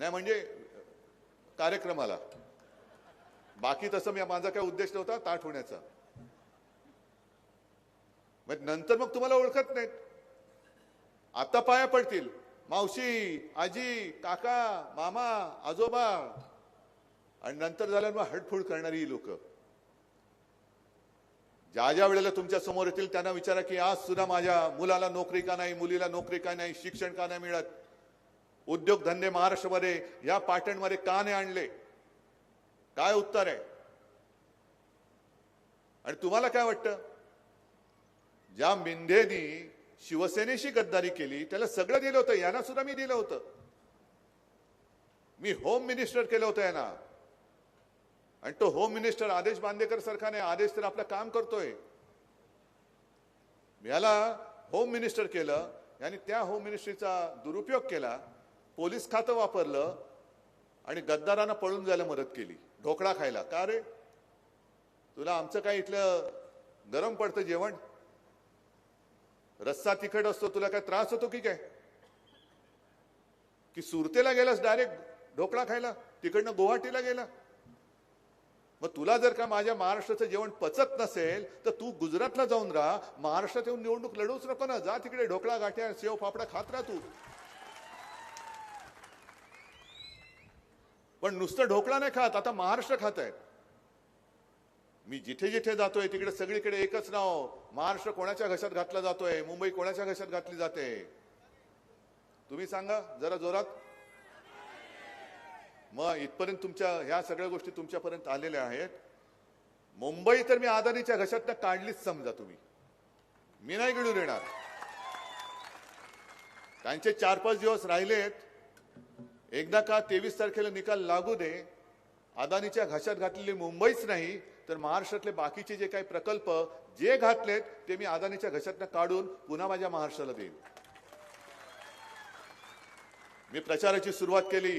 नाही म्हणजे कार्यक्रमाला. बाकी तसं मी माझा काय उद्देश नव्हता ताट होण्याचा. मग नंतर मग तुम्हाला ओळखत नाहीत. आता पाया पडतील. मावशी आजी काका मामा आजोबा. आणि नंतर झाल्यावर मग हडफूड करणारी ही लोक. ज्या ज्या वेळेला तुमच्यासमोर येतील त्यांना विचारा की आज सुद्धा माझ्या मुलाला नोकरी का नाही मुलीला नोकरी का नाही शिक्षण का नाही मिळत. उद्योगधंदे महाराष्ट्रमध्ये या पाटणमध्ये का नाही आणले. काय उत्तर आहे? आणि तुम्हाला काय वाटतं? ज्या मिंधेनी शिवसेनेशी गद्दारी केली त्याला सगळं दिलं होतं यांना सुद्धा मी दिलं होतं. मी होम मिनिस्टर केलं होतं यांना. आणि तो होम मिनिस्टर आदेश बांदेकर सरकारने आदेश तर आपलं काम करतोय. याला होम मिनिस्टर केलं आणि त्या होम मिनिस्ट्रीचा दुरुपयोग केला पोलीस खातं वापरलं आणि गद्दारांना पळून जायला मदत केली ढोकळा खायला. का रे? तुला आमचं काय इथलं गरम पडतं जेवण? रस्सा तिखट असतो तुला काय त्रास होतो की काय? की सुरतेला गेलास डायरेक्ट ढोकळा खायला? तिकडनं गुवाहाटीला गेला? मग तुला जर का माझ्या महाराष्ट्राचं जेवण पचत नसेल तर तू गुजरातला जाऊन राहा. महाराष्ट्रात येऊन निवडणूक लढवूच नको ना. जा तिकडे ढोकळा गाठ्या शेव फाफडा खात राहा तू. पण नुसतं ढोकळा नाही खात आता महाराष्ट्र खात आहे. मी जिथे जिथे जातोय तिकडे सगळीकडे एकच नाव महाराष्ट्र कोणाच्या घशात घातला जातोय मुंबई कोणाच्या घशात घातली जाते? तुम्ही सांगा जरा जोरात. मग इथपर्यंत तुमच्या ह्या सगळ्या गोष्टी तुमच्यापर्यंत आलेल्या आहेत. मुंबई तर मी आदानीच्या घशात काढलीच समजा तुम्ही. मी नाही गिळून येणार. त्यांचे चार पाच दिवस राहिलेत. एकदा का तेवीस तारखेला निकाल लागू दे अदानीच्या घशात घातलेली मुंबईच नाही तर महाराष्ट्रातले बाकीचे जे काही प्रकल्प जे घातलेत ते मी अदानीच्या घशातनं काढून पुन्हा माझ्या महाराष्ट्राला देईन. मी प्रचाराची सुरुवात केली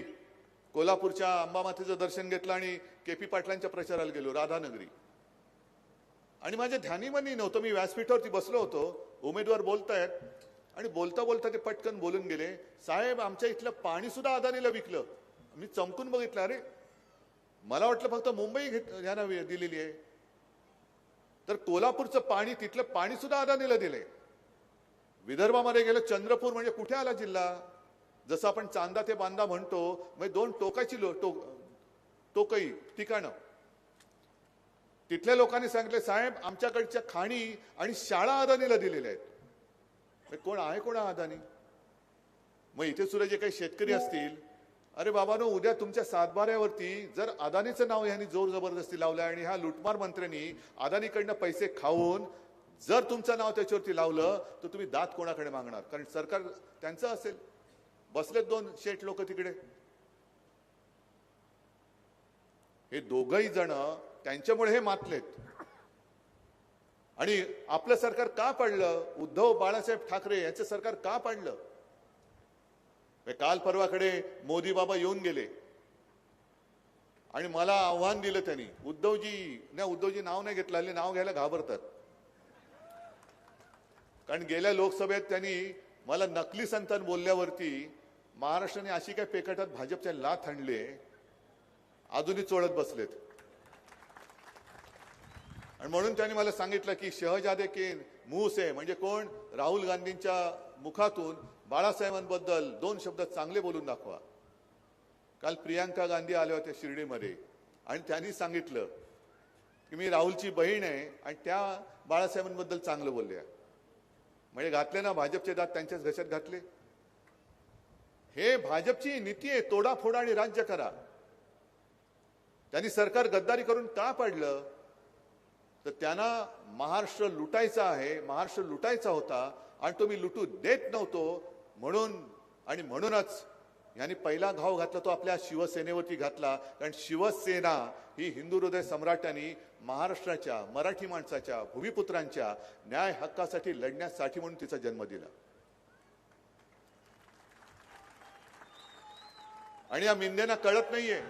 कोल्हापूरच्या अंबामातेचं दर्शन घेतलं आणि के पी पाटलांच्या प्रचाराला गेलो राधानगरी. आणि माझ्या ध्यानीमनी नव्हतं मी व्यासपीठावरती बसलो होतो उमेदवार बोलतायत आणि बोलता बोलता ते पटकन बोलून गेले. साहेब आमच्या इथलं पाणी सुद्धा अदानीला विकलं. मी चमकून बघितलं अरे मला वाटलं फक्त मुंबई घेत यांना दिलेली आहे. तर कोल्हापूरचं पाणी तिथलं पाणी सुद्धा अदानीला दिलंय. विदर्भामध्ये गेलं चंद्रपूर म्हणजे कुठे आला जिल्हा? जसं आपण चांदा ते बांदा म्हणतो म्हणजे दोन टोकाची लो टोक टोकई ठिकाणं. तिथल्या लोकांनी सांगितले साहेब आमच्याकडच्या खाणी आणि शाळा अदानीला दिलेल्या आहेत. कोण आहे कोण हा अदानी? मग इथे सुद्धा जे काही शेतकरी असतील अरे बाबानो उद्या तुमच्या सातबाऱ्यावरती जर अदानीचं नाव ह्यांनी जोर जबरदस्ती लावलं आणि ह्या लुटमार मंत्र्यांनी अदानीकडनं पैसे खाऊन जर तुमचं नाव त्याच्यावरती लावलं तर तुम्ही दात कोणाकडे मागणार? कारण सरकार त्यांचं असेल. बसलेत दोन शेठ लोक तिकडे. हे दोघही जण त्यांच्यामुळे हे मातलेत. आणि आपलं सरकार का पडलं? उद्धव बाळासाहेब ठाकरे यांचं सरकार का पडलं? काल परवाकडे मोदी बाबा येऊन गेले. आणि मला आव्हान दिलं त्यांनी. उद्धवजी नाही उद्धवजी नाव नाही घेतलं हल्ली नाव घ्यायला घाबरतात. कारण गेल्या लोकसभेत त्यांनी मला नकली संतान बोलल्यावरती महाराष्ट्राने अशी काय पेकटात भाजपच्या लाथ आणले? अजूनही चोळत बसलेत. आणि म्हणून त्यांनी मला सांगितलं की शहजादे के मुंह म्हणजे कोण? राहुल गांधींच्या मुखातून बाळासाहेबांबद्दल दोन शब्द चांगले बोलून दाखवा. काल प्रियांका गांधी आल्या होत्या शिर्डीमध्ये आणि त्यांनी सांगितलं की मी राहुलची बहीण आहे आणि त्या बाळासाहेबांबद्दल चांगलं बोलल्या म्हणजे घातले ना भाजपचे दात त्यांच्याच घशात घातले? हे भाजपची नीती आहे तोडाफोडा आणि राज्य करा. त्यांनी सरकार गद्दारी करून का पाडलं. तर त्यांना महाराष्ट्र लुटायचा आहे महाराष्ट्र लुटायचा होता आणि तो मी लुटू देत नव्हतो म्हणून आणि म्हणूनच यांनी पहिला घाव घातला तो आपल्या शिवसेनेवरती घातला. कारण शिवसेना ही हिंदू हृदय सम्राटांनी महाराष्ट्राच्या मराठी माणसाच्या भूमिपुत्रांच्या न्याय हक्कासाठी लढण्यासाठी म्हणून तिचा जन्म दिला. आणि या मिंदेना कळत नाहीये.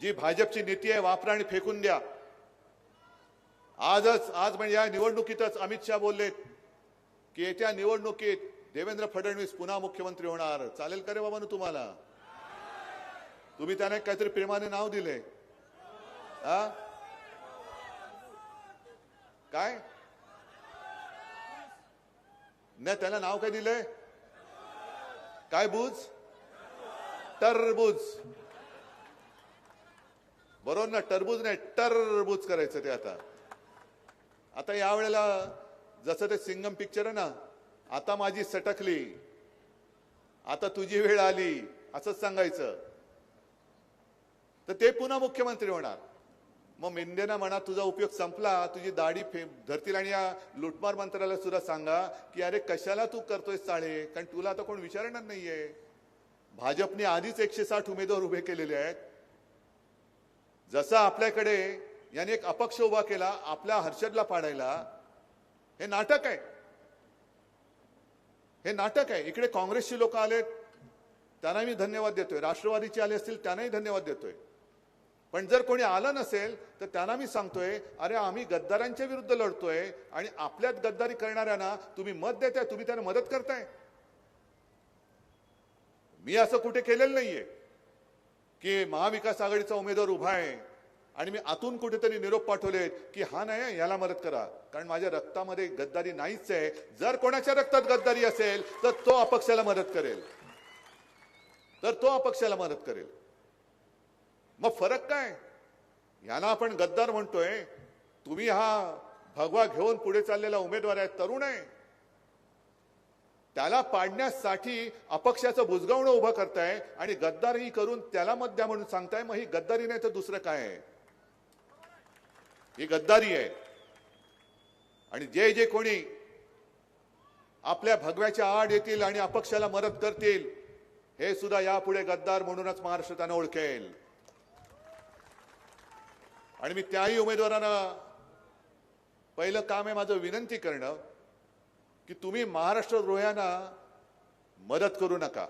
जी भाजपची नीती आहे वापरा आणि फेकून द्या. आजच आज म्हणजे या निवडणुकीतच अमित शहा बोललेत की येत्या निवडणुकीत देवेंद्र फडणवीस पुन्हा मुख्यमंत्री होणार. चालेल का रे बाबा तुम्हाला? तुम्ही त्याने काहीतरी प्रेमाने नाव दिले हा? काय? नाही त्याला नाव काय दिलंय? काय बुज? टरबूज. बरोबर ना टरबूज नाही टरबूज करायचं ते आता. आता यावेळेला जसं ते सिंगम पिक्चर आहे ना आता माझी सटकली. आता तुझी वेळ आली असंच सांगायचं. तर ते पुन्हा मुख्यमंत्री होणार. मग मेंढेना म्हणा तुझा उपयोग संपला तुझी दाढी फे धरतील आणि या लुटमार मंत्र्याला सुद्धा सांगा की अरे कशाला तू करतोय चाळे कारण तुला आता कोण विचारणार नाहीये. भाजपने आधीच एकशे साठ उमेदवार उभे केलेले आहेत. जसं आपल्याकडे याने एक अपक्ष उभा केला आपल्या हर्षदला पाडायला. हे नाटक आहे. हे नाटक आहे. इकडे काँग्रेसची लोक आलेत त्यांना मी धन्यवाद देतोय. राष्ट्रवादीचे आले असतील त्यांनाही धन्यवाद देतोय. पण जर कोणी आलं नसेल तर त्यांना मी सांगतोय अरे आम्ही गद्दारांच्या विरुद्ध लढतोय आणि आपल्यात गद्दारी करणाऱ्यांना तुम्ही मत देताय तुम्ही त्यांना मदत करताय. मी असं कुठे केलेलं नाहीये की महाविकास आघाडीचा उमेदवार उभा आहे. आणि मी आतून कुठेतरी निरोप पाठवलेत की हा नाही याला मदत करा. कारण माझ्या रक्तामध्ये गद्दारी नाहीच आहे. जर कोणाच्या रक्तात गद्दारी असेल तर तो अपक्षाला मदत करेल. तर तो अपक्षाला मदत करेल. मग फरक काय? याला आपण गद्दार म्हणतोय. तुम्ही हा भगवा घेऊन पुढे चाललेला उमेदवार आहे तरुण आहे. त्याला पाडण्यासाठी अपक्षाचं बुजगावणं उभं करताय आणि गद्दारही करून त्याला मत द्या म्हणून सांगताय. मग ही गद्दारी नाही तर दुसरं काय आहे? ही गद्दारी आहे. आणि जे जे कोणी आपल्या भगव्याच्या आड येतील आणि अपक्षाला मदत करतील हे सुद्धा यापुढे गद्दार म्हणूनच महाराष्ट्र त्यांना ओळखेल. आणि मी त्याही उमेदवारांना पहिलं काम आहे माझं विनंती करणं की तुम्ही महाराष्ट्र द्रोह्यांना मदत करू नका.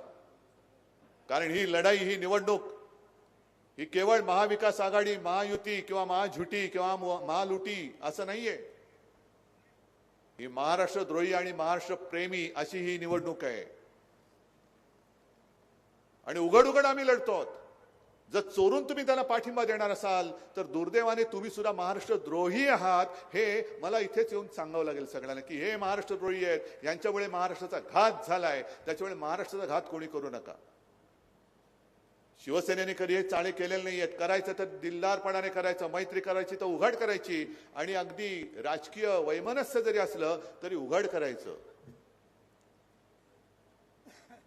कारण ही लढाई ही निवडणूक ही केवळ महाविकास आघाडी महायुती किंवा महाझुटी किंवा महालुटी असं नाहीये. ही महाराष्ट्र द्रोही आणि महाराष्ट्र प्रेमी अशी ही निवडणूक आहे. आणि उघड उघड आम्ही लढतो आहोत. जर चोरून तुम्ही त्यांना पाठिंबा देणार असाल तर दुर्दैवाने तुम्ही सुद्धा महाराष्ट्र द्रोही आहात हे मला इथेच येऊन सांगावं लागेल सगळ्यांना की हे महाराष्ट्र द्रोही आहेत यांच्यामुळे महाराष्ट्राचा घात झालाय त्याच्यामुळे महाराष्ट्राचा घात कोणी करू नका. शिवसेनेने कधी चाळे केलेले नाही आहेत करायचं तर दिलदारपणाने करायचं मैत्री करायची तर उघड करायची आणि अगदी राजकीय वैमनस्य जरी असलं तरी उघड करायचं.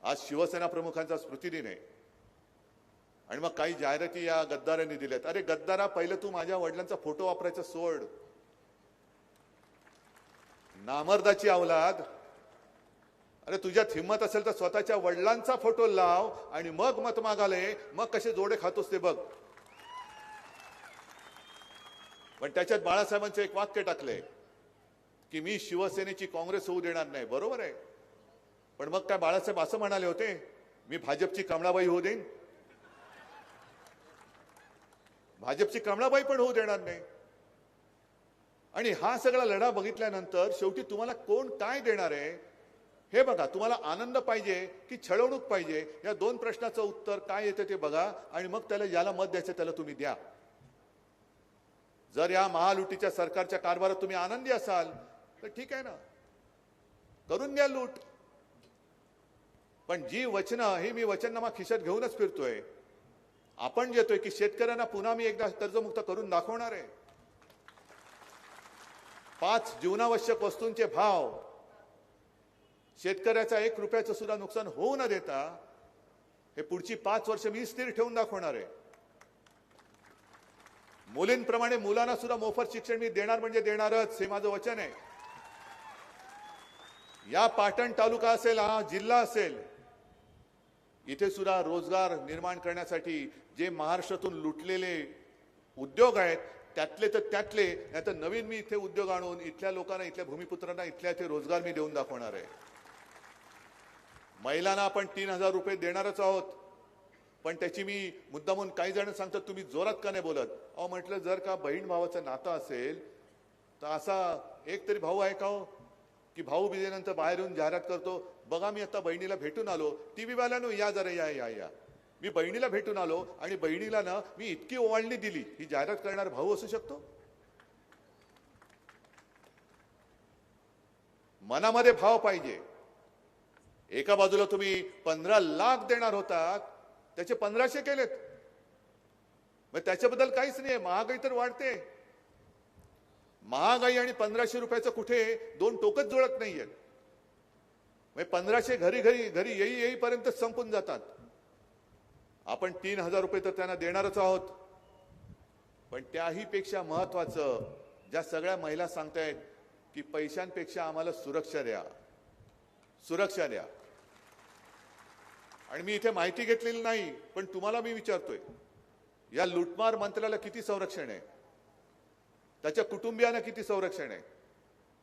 आज शिवसेना प्रमुखांचा स्मृतिदिन आहे. आणि मग काही जाहिराती या गद्दारांनी दिल्यात. अरे गद्दारा पहिलं तू माझ्या वडिलांचा फोटो वापरायचा सोड. नामर्दाची अवलाद अरे तुझ्यात हिंमत असेल तर स्वतःच्या वडिलांचा फोटो लाव आणि मग मत मागाले. मग कसे जोडे खातोस ते बघ. पण त्याच्यात बाळासाहेबांचे एक वाक्य टाकले की मी शिवसेनेची काँग्रेस होऊ देणार नाही. बरोबर आहे. पण मग काय बाळासाहेब असं म्हणाले होते मी भाजपची कमळाबाई होऊ देईन. भाजपची कमळाबाई पण होऊ देणार नाही. आणि हा सगळा लढा बघितल्यानंतर शेवटी तुम्हाला कोण काय देणार आहे हे बघा तुम्हाला आनंद पाहिजे की छळवणूक पाहिजे? या दोन प्रश्नाचं उत्तर काय येतं ते बघा आणि मग त्याला ज्याला मत द्यायचं त्याला तुम्ही द्या. जर या महालुटीच्या सरकारच्या कारभारात तुम्ही आनंदी असाल तर ठीक आहे ना. करून द्या लूट. पण जी वचनं ही मी वचननामा खिशात घेऊनच फिरतोय. आपण जेतोय की शेतकऱ्यांना पुन्हा मी एकदा कर्जमुक्त करून दाखवणार आहे. पाच जीवनावश्यक वस्तूंचे भाव. शेतकऱ्याचा एक रुपयाचं सुद्धा नुकसान होऊ न देता हे पुढची पाच वर्ष मी स्थिर ठेवून दाखवणार आहे. मुलींप्रमाणे मुलांना सुद्धा मोफत शिक्षण मी देणार म्हणजे देणारच हे माझं वचन आहे. या पाटण तालुका असेल हा जिल्हा असेल इथे सुद्धा रोजगार निर्माण करण्यासाठी जे महाराष्ट्रातून लुटलेले उद्योग आहेत त्यातले तर त्यातले नाही तर नवीन मी इथे उद्योग आणून इथल्या लोकांना इथल्या भूमिपुत्रांना इथल्या इथे रोजगार मी देऊन दाखवणार आहे. महिलांना आपण तीन हजार रुपये देणारच आहोत. पण त्याची मी मुद्दामून काही जण सांगतात तुम्ही जोरात का नाही बोलत? अहो म्हटलं जर का बहीण भावाचं नातं असेल तर असा एक तरी भाऊ आहे का हो? की भाऊ बिजेनंतर बाहेर येऊन जाहिरात करतो. बघा मी आता बहिणीला भेटून आलो. टी वाल्यानो या जरा या या या. मी बहिणीला भेटून आलो आणि बहिणीला ना मी इतकी ओवाळणी दिली. ही जाहिरात करणारा भाऊ असू शकतो? मनामध्ये भाव पाहिजे. एका बाजूला तुम्ही पंधरा लाख देणार होता त्याचे पंधराशे केलेत. मग त्याच्याबद्दल काहीच नाही महागाई तर वाढते. महागाई आणि पंधराशे रुपयाचं कुठे दोन टोकच जुळत नाहीये. मग पंधराशे घरी घरी घरी येई येईपर्यंत संपून जातात. आपण तीन हजार रुपये तर त्यांना देणारच आहोत. पण त्याही पेक्षा महत्वाचं ज्या सगळ्या महिला सांगतायत की पैशांपेक्षा आम्हाला सुरक्षा द्या. सुरक्षा द्या. आणि मी इथे माहिती घेतलेली नाही पण तुम्हाला मी विचारतोय या लुटमार मंत्र्याला किती संरक्षण आहे? त्याच्या कुटुंबियांना किती संरक्षण आहे?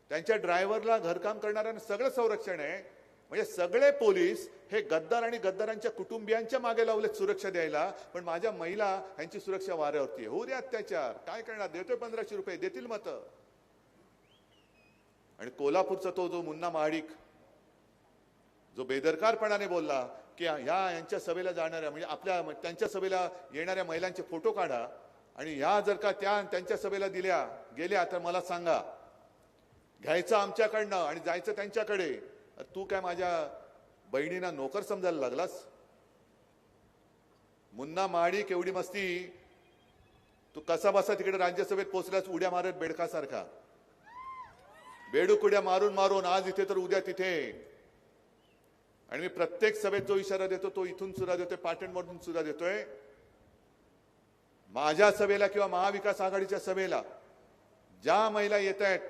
त्यांच्या ड्रायव्हरला घरकाम करणाऱ्यांना सगळं संरक्षण आहे. म्हणजे सगळे पोलीस हे गद्दार आणि गद्दारांच्या कुटुंबियांच्या मागे लावलेत सुरक्षा द्यायला पण माझ्या महिला यांची सुरक्षा वाऱ्यावरती होऊ दे अत्याचार. काय करणार? देतोय पंधराशे रुपये देतील मत. आणि कोल्हापूरचा तो जो मुन्ना महाडिक जो बेदरकारपणाने बोलला की ह्या यांच्या सभेला जाणाऱ्या म्हणजे आपल्या त्यांच्या सभेला येणाऱ्या महिलांचे फोटो काढा आणि ह्या जर का त्या त्यांच्या सभेला दिल्या गेल्या तर मला सांगा. घ्यायचं आमच्याकडनं आणि जायचं त्यांच्याकडे. तू काय माझ्या बहिणींना नोकर समजायला लागलास? मुन्ना माडिक एवढी मस्ती. तू कसा बसा तिकडे राज्यसभेत पोहोचलास उड्या मारत बेडकासारखा. बेडूक उड्या मारून मारून आज इथे तर उद्या तिथे. आणि मी प्रत्येक सभेत जो इशारा देतो तो इथून सुद्धा देतोय पाटणमधून सुद्धा देतोय. माझ्या सभेला किंवा महाविकास आघाडीच्या सभेला ज्या महिला येत आहेत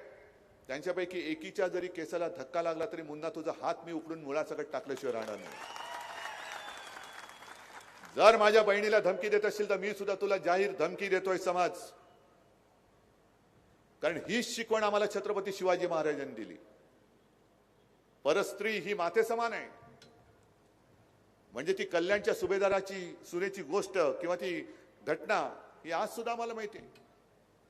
त्यांच्यापैकी एकीच्या जरी केसाला धक्का लागला तरी मुन्ना तुझा हात मी उकडून मुळासकट टाकल्याशिवाय राहणार नाही. जर माझ्या बहिणीला धमकी देत असेल तर मी सुद्धा तुला जाहीर धमकी देतोय समाज. कारण हीच शिकवण आम्हाला छत्रपती शिवाजी महाराजांनी दिली. परस्त्री ही माते समान आहे. म्हणजे ती कल्याणच्या सुभेदाराची सुनेची गोष्ट किंवा ती घटना ही आज सुद्धा आम्हाला माहिती आहे.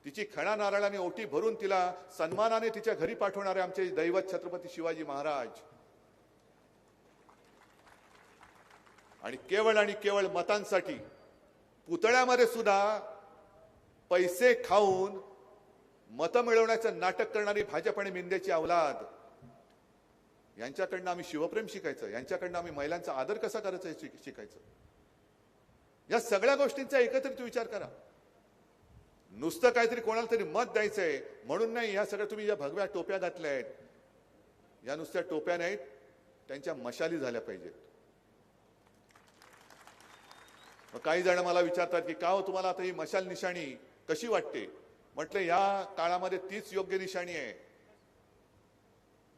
तिची खणा नारळाने ओटी भरून तिला सन्मानाने तिच्या घरी पाठवणारे आमचे दैवत छत्रपती शिवाजी महाराज. आणि केवळ आणि केवळ मतांसाठी पुतळ्यामध्ये सुद्धा पैसे खाऊन मतं मिळवण्याचं नाटक करणारी भाजप आणि मिंदेची अवलाद यांच्याकडनं आम्ही शिवप्रेम शिकायचं यांच्याकडनं आम्ही महिलांचा आदर कसा करायचा हे शिक- शिकायचं. या सगळ्या गोष्टींचा एकत्रित विचार करा. नुसतं काहीतरी कोणाला तरी मत द्यायचंय म्हणून नाही ह्या सगळ्या तुम्ही ज्या भगव्या टोप्या घातल्या आहेत या नुसत्या टोप्या नाहीत त्यांच्या मशाली झाल्या पाहिजेत. मग काही जण मला विचारतात की का हो तुम्हाला आता ही मशाल निशाणी? कशी वाटते? म्हटलं या काळामध्ये तीच योग्य निशाणी आहे.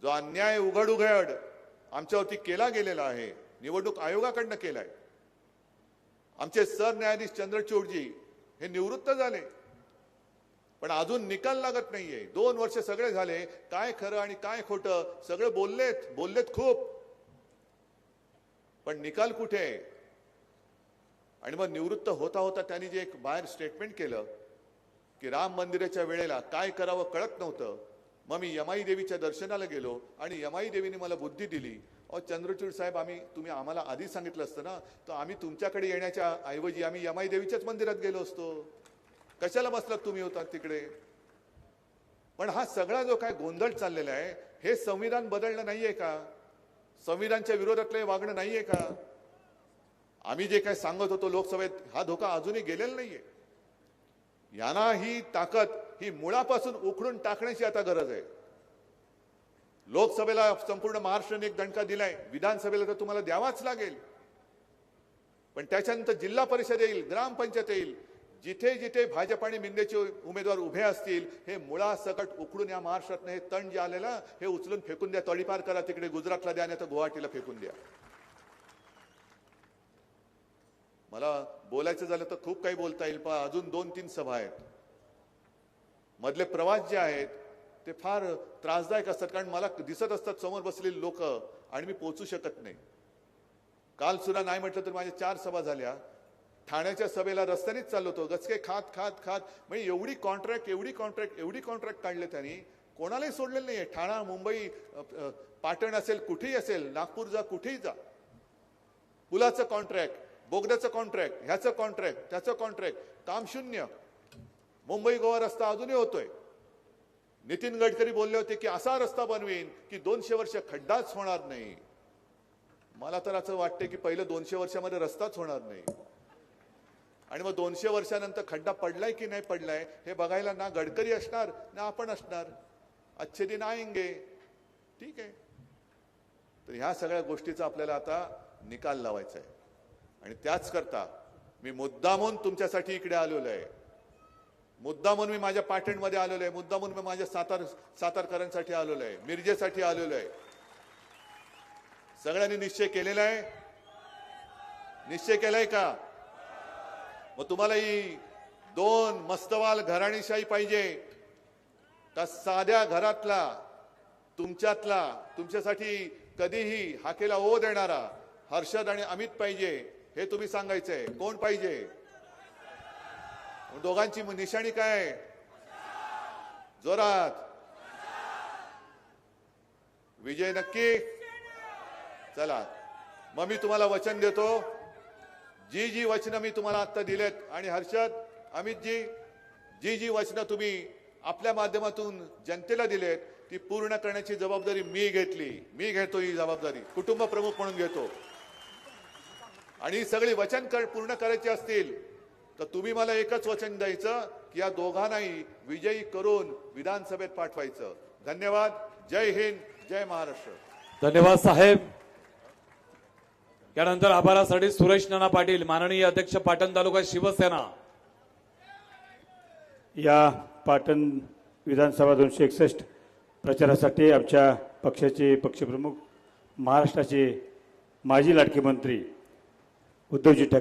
जो अन्याय उघड उघड आमच्यावरती केला गेलेला आहे निवडणूक आयोगाकडनं केलाय. आमचे सरन्यायाधीश चंद्रचूडजी हे निवृत्त झाले. पण अजून निकाल लागत नाहीये. दोन वर्ष सगळे झाले काय खरं आणि काय खोटं सगळे बोललेत बोललेत खूप. पण निकाल कुठे? आहे? आणि मग निवृत्त होता होता त्यांनी जे एक बाहेर स्टेटमेंट केलं की राम मंदिराच्या वेळेला काय करावं कळत नव्हतं. मग मी यमाई देवीच्या दर्शनाला गेलो आणि यमाई देवीने मला बुद्धी दिली. अहो चंद्रचूड साहेब आम्ही तुम्ही आम्हाला आधी सांगितलं असतं ना? तर आम्ही तुमच्याकडे येण्याच्या ऐवजी आम्ही यमाई देवीच्याच मंदिरात गेलो असतो. कशाला बसलात तुम्ही होता तिकडे? पण हा सगळा जो काय गोंधळ चाललेला आहे हे संविधान बदलणं नाहीये का? संविधानच्या विरोधातलं वागणं नाहीये का? आम्ही जे काय सांगत होतो लोकसभेत हा धोका अजूनही गेलेला नाहीये. यांना ही ताकद ही मुळापासून उखडून टाकण्याची आता गरज आहे. लोकसभेला संपूर्ण महाराष्ट्राने एक दणका दिलाय. विधानसभेला तर तुम्हाला द्यावाच लागेल. पण त्याच्यानंतर जिल्हा परिषद येईल ग्रामपंचायत येईल. जिथे जिथे भाजप आणि मिंदेचे उमेदवार उभे असतील हे मुळासकट उकडून या महाराष्ट्रातनं हे तण जे आलेलं हे उचलून फेकून द्या. तडीपार करा तिकडे गुजरातला द्या नाही तर गुवाहाटीला फेकून द्या. मला बोलायचं झालं तर खूप काही बोलता येईल पण अजून दोन तीन सभा आहेत. मधले प्रवास जे आहेत ते फार त्रासदायक असतात. कारण मला दिसत असतात समोर बसलेली लोक आणि मी पोचू शकत नाही. काल सुद्धा नाही म्हटलं तर माझ्या चार सभा झाल्या. ठाण्याच्या सभेला रस्त्यानेच चाललो होतो. गचके खात खात खात. म्हणजे एवढी कॉन्ट्रॅक्ट एवढी कॉन्ट्रॅक्ट एवढी कॉन्ट्रॅक्ट काढले त्यांनी. कोणालाही सोडलेलं नाही आहे ठाणा मुंबई पाटण असेल कुठेही असेल नागपूर जा कुठेही जा. पुलाचं कॉन्ट्रॅक्ट बोगद्याचं कॉन्ट्रॅक्ट ह्याचं कॉन्ट्रॅक्ट त्याचं कॉन्ट्रॅक्ट काम शून्य. मुंबई गोवा रस्ता अजूनही होतोय. नितीन गडकरी बोलले होते की असा रस्ता बनवीन की दोनशे वर्ष खड्डाच होणार नाही. मला तर असं वाटते की पहिलं दोनशे वर्षामध्ये रस्ताच होणार नाही. आणि मग दोनशे वर्षानंतर खड्डा पडलाय की नाही पडलाय हे बघायला ना गडकरी असणार ना आपण असणार. अच्छे दिन आएंगे. ठीक आहे. तर ह्या सगळ्या गोष्टीचा आपल्याला आता निकाल लावायचा आहे. आणि त्याच करता मी मुद्दामून तुमच्यासाठी इकडे आलेलो आहे. मुद्दामून मी माझ्या पाटणमध्ये आलेलो आहे. मुद्दामून मी माझ्या सातार सातारकरांसाठी आलेलो आहे. मिरजेसाठी आलेलो आहे. सगळ्यांनी निश्चय केलेला आहे. निश्चय केलाय का? मग तुम्हाला ही दोन मस्तवाल घराणीशाही पाहिजे. का साध्या घरातला तुमच्यातला तुमच्यासाठी कधीही हाकेला ओ देणारा हर्षद आणि अमित पाहिजे हे तुम्ही सांगायचंय. कोण पाहिजे? दोघांची मग निशाणी काय जोरात. विजय नक्की. चला. मग मी तुम्हाला वचन देतो. जी जी वचनं मी तुम्हाला आता दिलेत आणि हर्षद अमितजी जी जी वचनं तुम्ही आपल्या माध्यमातून जनतेला दिलेत ती पूर्ण करण्याची जबाबदारी मी घेतली. मी घेतो ही जबाबदारी. कुटुंब प्रमुख म्हणून घेतो. आणि सगळी वचन कर- पूर्ण करायची असतील तर तुम्ही मला एकच वचन द्यायचं की या दोघांनाही विजयी करून विधानसभेत पाठवायचं. धन्यवाद. जय हिंद. जय महाराष्ट्र. धन्यवाद साहेब. यानंतर आभारासाठी सुरेश नाना पाटील माननीय अध्यक्ष पाटण तालुका शिवसेना. या पाटण विधानसभा दोनशे एकसष्ट प्रचारासाठी आमच्या पक्षाचे पक्षप्रमुख महाराष्ट्राचे माजी लाडके मंत्री उद्धवजी ठाकरे